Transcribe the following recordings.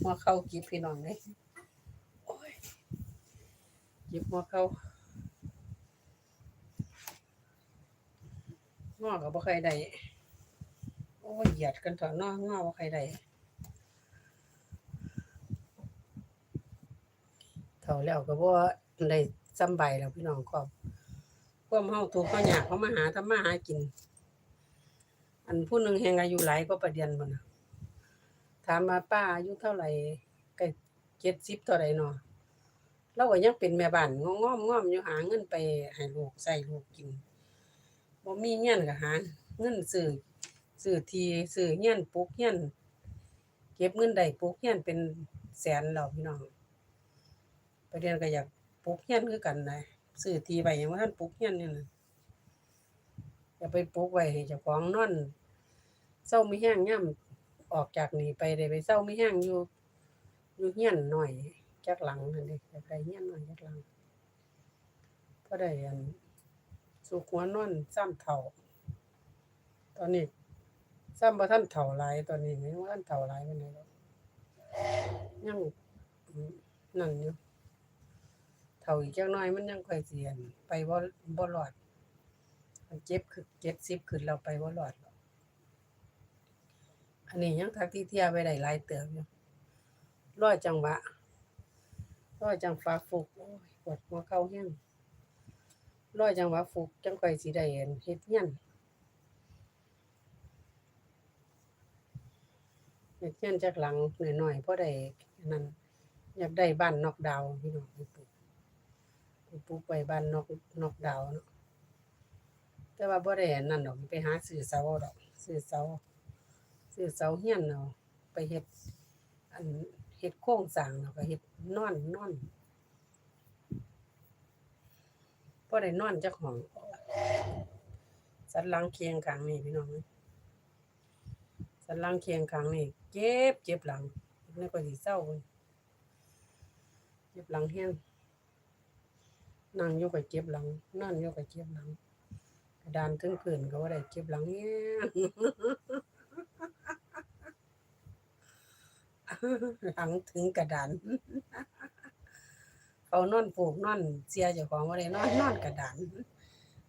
หัวเข้ากิบพี่น้องเลยโอ้ยกิบหัวเข้างอกับบ่ใครได้โอ้ยเหยียดกันเถอะเนองอบ่ใครได้เท่าแล้วก็บ่ได้สำบายแล้วพี่น้องครับความเฮาทุกข์เฮายากเขามาหาทำมาหากิน อันผู้หนึ่งแห่งอายุหลายก็ประเดียนบ่นะามมาป้าอายุเท่าไหร่ก็เจ็ดสิบเท่าไหร่เนาะเราก็ยังเป็นแม่บ้านงอมงอมอยู่หาเงินไปให้ลูกใส่ลูกกินบ่มีเงินก็หาเงินซื้อซื้อทีซื้อเงินปลูกเงินเก็บเงินได้ปลูกเงินเป็นแสนแล้วพี่น้องประเด็นก็อยากปลูกเงินคือกันนะซื้อทีไว้ยังว่าท่านปลูกเงินนี่นะอย่าไปปลูกไว้ให้เจ้าของนอนเศร้าไมีแห้งย่ำ ออกจากนี่ไปได้ไปเศร้าไม่แห้งอยู่อยู่เฮียนหน่อยจักหลังนั่นเอยากได้เฮียนหน่อยจักหลังพอได้อันสุขหัวนอนซ้ำเฒ่า ตอนนี้ซ้ำบ่ทันเฒ่าหลายตอนนี้ไม่ว่าทันเฒ่าหลายปานใดหรอกยังนั่นอยู่เฒ่าอีกจักหน่อยมันยังค่อยสิอันไปบ่บ่รอด มันเจ็บคือ70ขึ้นแล้วไปบ่รอดหรอก อันนี้ยังทักที่เที่ยวไปได้หลายเติมอยู่ร้อยจังหวะร้อยจังฟ้าฟุกโอ้ยปวดหัวเข่าแห้งร้อยจังหวะฟุกจังค่สิได้เห็นเฮ็ดเฮียนเฮ็ดเฮียนจักหลังหน่อยๆพอได้นั่นอยากได้บ้านนอกดาวน์พี่น้องไปปลูกไปปลูกไว้บ้านนอกนอกดาวเนาะแต่ว่าบ่ได้นนั่นดอกไปหาซื้อเสาดอกซื้อเสา ซื้อเสาเฮียนเอาไปเฮ็ดอันเฮ็ดโครงสร้างแล้วก็เฮ็ดนอนนอนบ่ได้นอนจักห้องสันหลังเคียงข้างนี่พี่น้องเอ้ยสันหลังเคียงข้างนี่เจ็บเจ็บหลังนี่ก็สิเศร้าเว้ยเจ็บหลังแฮงนั่งอยู่ก็เจ็บหลังนอนอยู่ก็เจ็บหลังกระดานถึงพื้นก็บ่าได้เจ็บหลังแฮง หลังถึงกระดาน เขานอนปลูกนอนเสียเจ้าของว่าได้นอนนอนกระดาน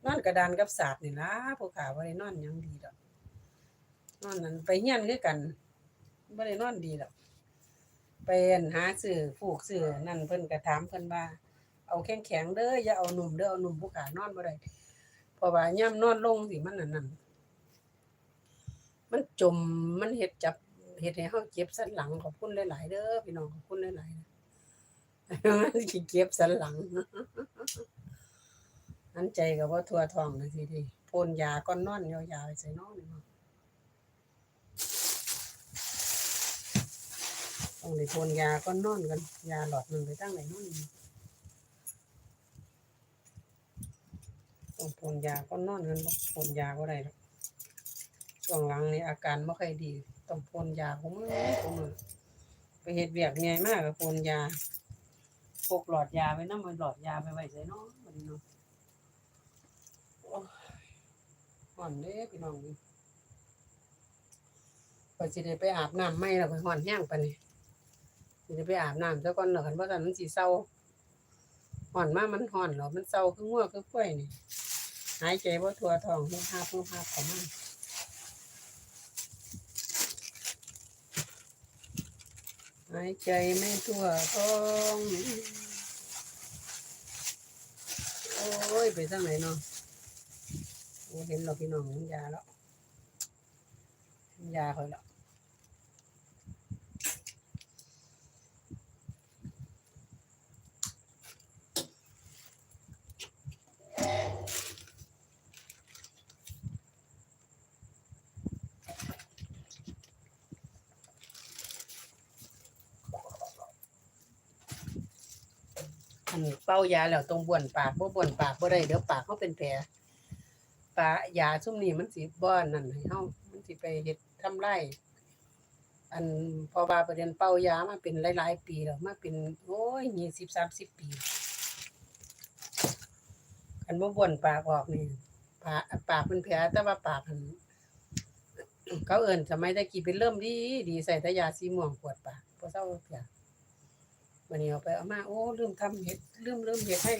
นอนกระดานกับศาสตร์นี่ล่ะผู้ขาว่าได้นอนยังดีดอก นอนนั้นไปเฮียนคือกันบ่ได้นอนดีดอกไปหาซื้อฟูกซื้อนั่นเพิ่นก็ถามเพิ่นว่า เอาแข็งๆเด้ออย่าเอาหนุ่มเด้อเอาหนุ่มผู้ขานอนบ่ได้เพราะว่าย่ํนอนลงสิมันนั่นนั่น มันจมมันเฮ็ดจับเฮ็ดให้เฮาเจ็บสันหลังขอบคุณหลายๆเด้อพี่น้องขอบคุณหลายๆมันสิเจ็บสันหลังอันใจก็บ่ทั่วทองเลยทีดีพ่นยาก่อนนอนยาวๆใส่น้องนี่เนาะต้องได้พ่นยาก่อนนอนกัน ยาหลอดหนึงไปตั้งไหนนอนนี่ต้องพ่นยาก่อนนอนกันพ่นยาบ่ได้ดอก ช่วงหลังนี่อาการบ่ค่อยดี ต้องพ่นยาผมผมไปเฮ็ดเวียกใหญ่มากก็พ่นยาพกหลอดยาไว้นำมันหลอดยาไปไว้ใส่น้องบัดนี้เนาะโอ้ยฮ้อนเด้พี่น้องนี่ก็สิได้ไปอาบน้ำใหม่แล้วก็ฮ้อนแห้งไปนนี้สิได้ไปอาบน้ำซะก่อนเนาะคันบ่ซั่นมันสิเซาฮ้อนมากมันฮ้อนแล้วมันเซาคืองัวคือกล้วยนี่หายใจบ่ทั่วทองฮู้ฮาบฮู้าบข้ามาายใจไม่ทั่วท้อง โอ้ย ไปทางไหนเนาะโอ้เห็นเราพี่น้องเห็นยาแล้วเห็นยาเขาแล้ว อันเป้ายาแล้วตรงบ้วนปากบ่บ้วนปากบ่ได้เดี๋ยวปากเขาเป็นแผลปลายาซุ่มนี้มันสิบ่อนนั่นให้เฮามันสิไปเฮ็ดทำลายอันพอว่าประเด็นเป้ายามาเป็นหลายๆ ปีแล้วมาเป็นโอ้ย20 30ปีคันบ่บวนปากออกนี่ปากปากเป็นแผลแต่ว่าปากหันเขาเอิ้นสมัยตะกี้เป็นเริ่มดีดีใส่ต่ยาสีม่วงขวดปากบ่เศร้าเพีย วันนี้เอาไปเอามาโอ้ลืมทำเห็ดลืมลืมเห็ดให้